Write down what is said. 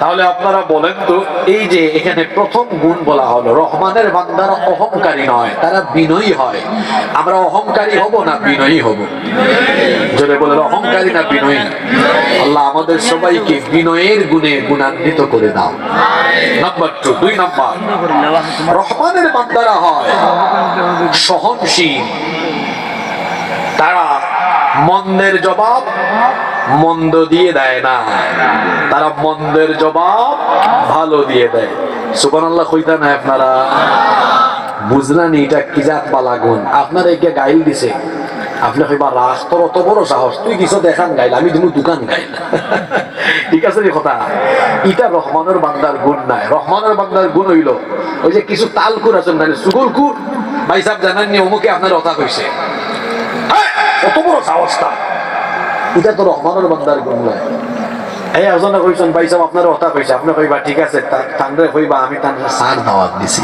তাহলে আপনারা বলেন তো, এই যে এখানে প্রথম গুণ বলা হলো, রহমানের বান্দারা অহংকারী নয়, তারা বিনয়ী হয়। আমরা অহংকারী হব না বিনয়ী হব? যদি বলে অহংকারী না বিনয়ী? আল্লাহ আমাদের সবাইকে বিনয়ের গুণে গুণান্বিত করে দাও। নাম্বার টু দুই নাম্বার, রহমানের বান্দারা হয় সহনশীল। তারা মন্দের জবাব মন্দ দিয়ে দেয় না। তারা মন্দের জবাব ভালো দিয়ে দেয়। সুবান আল্লাহ কইতা না আপনারা? বুঝলেন এটা কি জাত পালা গুণ? আপনার একে গাইল দিছে। আপনি কইবা রাস তোর অত বড় সাহস। তুই কিছু দেখান গাইল আমি তুমি দোকান গাইল। ঠিক আছে রে কথা? ইটা রহমানের বান্দার গুণ নাই। রহমানের বান্দার গুণ হইল ওই যে কিছু তালকুর আছেন মানে সুগুলকুর। ভাই সাহেব জানাননি অমুকে আপনার কথা কইছে। হ্যাঁ, কত বড় সাহসটা এটা তো রহমানের বান্দার গুণ নয় এই আলোচনা কইছেন ভাই সাহেব আপনার কথা কইছে। আপনি কইবা, ঠিক আছে তান্ডে কইবা আমি তান্ডে সার দাওয়াত দিছি।